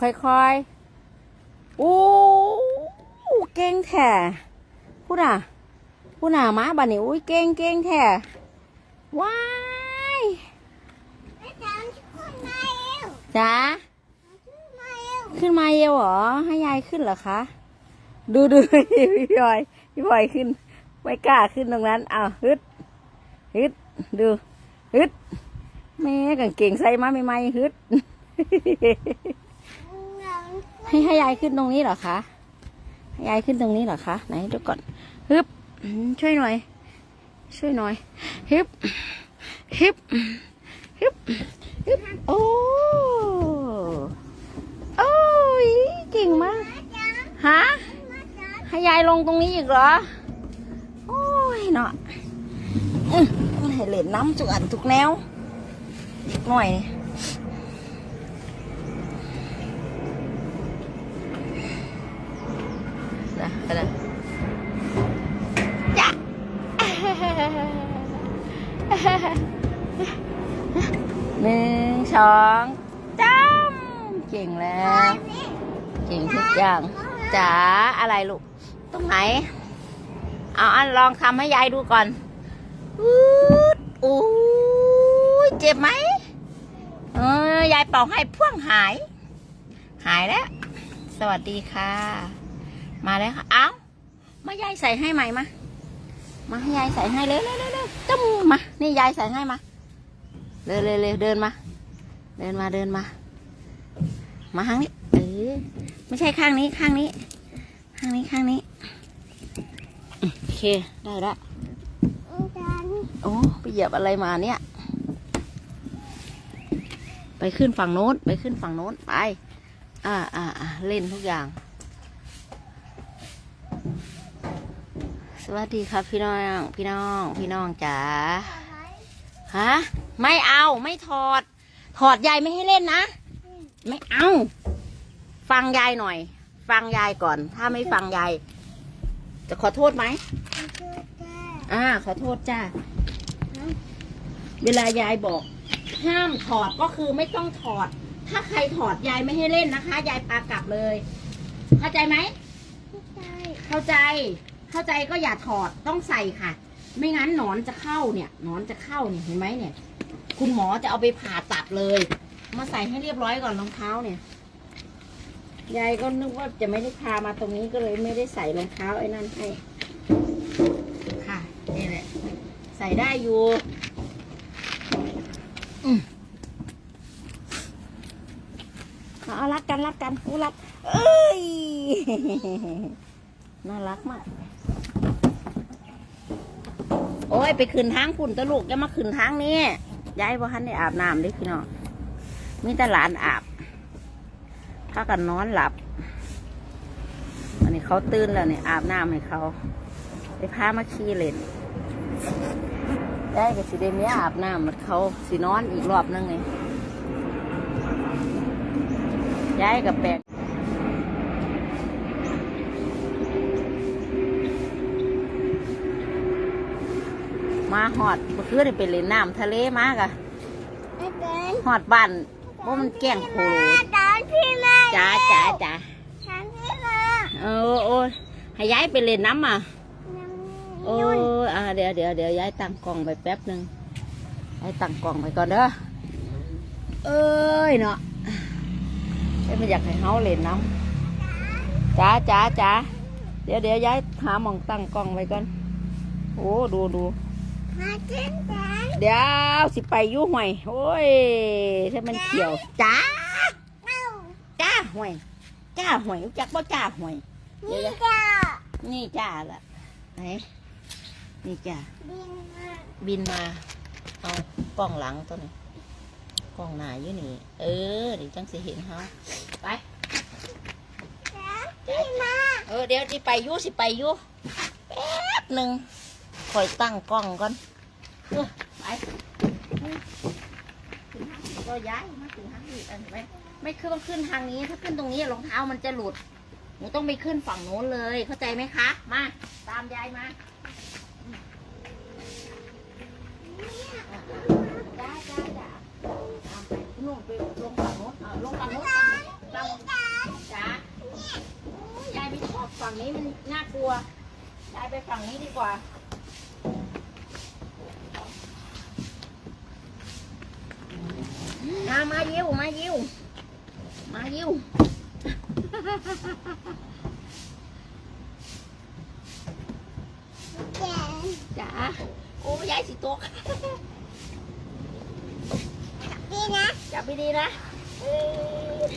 ค่อยๆอู้เก่งแท้พูดอะพูดอะมาบัดนี้อุ้ยเก่งเก่งแท้ว้ายจะขึ้นมาเร็วจ้าขึ้นมาเร็วเยวเหรอ ให้ยายขึ้นเหรอคะ ดูดูพี่บอยพี่บอยขึ้น ไม่กล้าขึ้นตรงนั้นอ้าวฮึดฮึดดูฮึดแม่กางเกงใส่มาไม่ไม่ๆฮึด ให้ให้ยายขึ้นตรงนี้เหรอคะยายขึ้นตรงนี้เหรอคะไหนดูก่อนฮึบช่วยหน่อย ช่วยหน่อยฮึบฮึบฮึบฮึบโอ้โอ้ยเก่งมากฮะให้ยายลงตรงนี้อีกเหรอโอ้ยเนาะให้เล่นน้ำจุกอันทุกแนวอีกหน่อยนี่ หนึ่งสองจ้ำเก่งแล้ว เก่งทุกอย่างจ๋าอะไรลูก ตรงไหน เอาอันลองทำให้ยายดูก่อนอูดอู้เจ็บไหมเออยายเป่าให้พ่วงหาย หายแล้ว สวัสดีค่ะ มาแล้วค่ะ เอามายายใส่ให้ใหม่มา มาให้ยายใส่ให้เร็วเร็วเร็วเร็วจ้ำมานี่ยายใส่ให้มาเร็วเร็เร็วเดินมา เดินมาเดินมา มาทางนี้เออไม่ใช่ข้างนี้ข้างนี้ ข้างนี้ข้างนี้โอเคได้ละโอ้ไปเหยียบอะไรมาเนี่ย ไปขึ้นฝั่งโน้นไปขึ้นฝั่งโน้นไปอ่าอ่าอ่าเล่นทุกอย่าง สวัสดีครับพี่น้อง พี่น้อง พี่น้องจ๋าฮะไม่เอาไม่ถอด ถอดยายไม่ให้เล่นนะ ไม่เอา ฟังยายหน่อย ฟังยายก่อน ถ้าไม่ฟังยายจะขอโทษไหมอ่า ขอโทษจ้าเวลายายบอก ห้ามถอดก็คือไม่ต้องถอด ถ้าใครถอดยายไม่ให้เล่นนะคะ ยายปากลับเลย เข้าใจไหมเข้าใจ เข้าใจก็อย่าถอดต้องใส่ค่ะ ไม่งั้นหนอนจะเข้าเนี่ยหนอนจะเข้าเนี่ยเห็นไหมเนี่ย คุณหมอจะเอาไปผ่าตัดเลย มาใส่ให้เรียบร้อยก่อนรองเท้าเนี่ยยายก็นึกว่าจะไม่ได้พามาตรงนี้ก็เลยไม่ได้ใส่รองเท้าไอ้นั่นให้ค่ะนี่แหละ ใส่ได้อยู่อืมเอารักกันรักกันกูรัก เอ้ย น่ารักมาก โอ้ยไปขึ้นทางพุ่นตะลูกอย่ามาขึ้นทางนี้ยายบ่ทันได้อาบน้ำเด้พี่น้องมีแต่หลานอาบถ้ากันนอนหลับอันนี้เขาตื่นแล้วเนี่ยอาบน้ำให้เขาไปพามาขี่เล่นได้กับสิเดเนี้ยอาบน้ำมันเขาสินอนอีกรอบนึงไงย้ายกับแปลก มาหอดเมื่อคืนนี่ไปเล่นน้ำทะเลมากอะหอดบ้านว่ามันแกล้งโคโลตอนพี่มาจ้าจ้าจ้าฉันพี่มาเออโอ้ยให้ย้ายไปเล่นน้ำอะโอ้ยอ่าเดี๋ยวเดี๋ยวเดี๋ยวย้ายตั้งกล่องไปแป๊บหนึ่งย้ายตั้งกล่องไปก่อนเด้อเอ้ยเนาะไม่อยากให้เฮาเล่นน้ำจ้าจ้าจ้าเดี๋ยวเดี๋ยวย้ายหาหมองตั้งกล่องไว้ก่อน โอ้ ดูดู มาเช่นกันเดี๋ยวสิไปอยุ่ห่วย โอ้ยถ้ามันเขียวจ้าเอ้าจ้าห่วย จ้าห่วยรู้จักบ่จ้าห่วยเดี๋ยวนี่เดี๋ยวจ้านี่จ้าละไหนนี่จ้า บินมาบินมา เอากล้องหลังตัวนี้กล้องหน้าอยู่นี่ เออเดี๋ยวจังสิเห็นเฮาไป จ้าพี่มาเออ เดี๋ยวสิไปอยุสิไปอยุแป๊บหนึ่ง คอยตั้งกล้องก่อนไปถึงทางนี้ก็ย้ายมาถึงทางนี้อันไปไม่คือต้องขึ้นทางนี้ถ้าขึ้นตรงนี้รองเท้ามันจะหลุด หนูต้องไปขึ้นฝั่งโน้นเลย เข้าใจไหมคะ มา ตามยายมาจ้าจ้าจ้าไปนู่นไปลงฝั่งโน้นเออลงฝั่งโน้นฝั่งโน้นฝั่งนี้มันน่ากลัวยายไปฝั่งนี้ดีกว่า มายิวมายิวมายิวจ้าโอ้ยายสิตกดีนะจับไปดีนะเอ้ย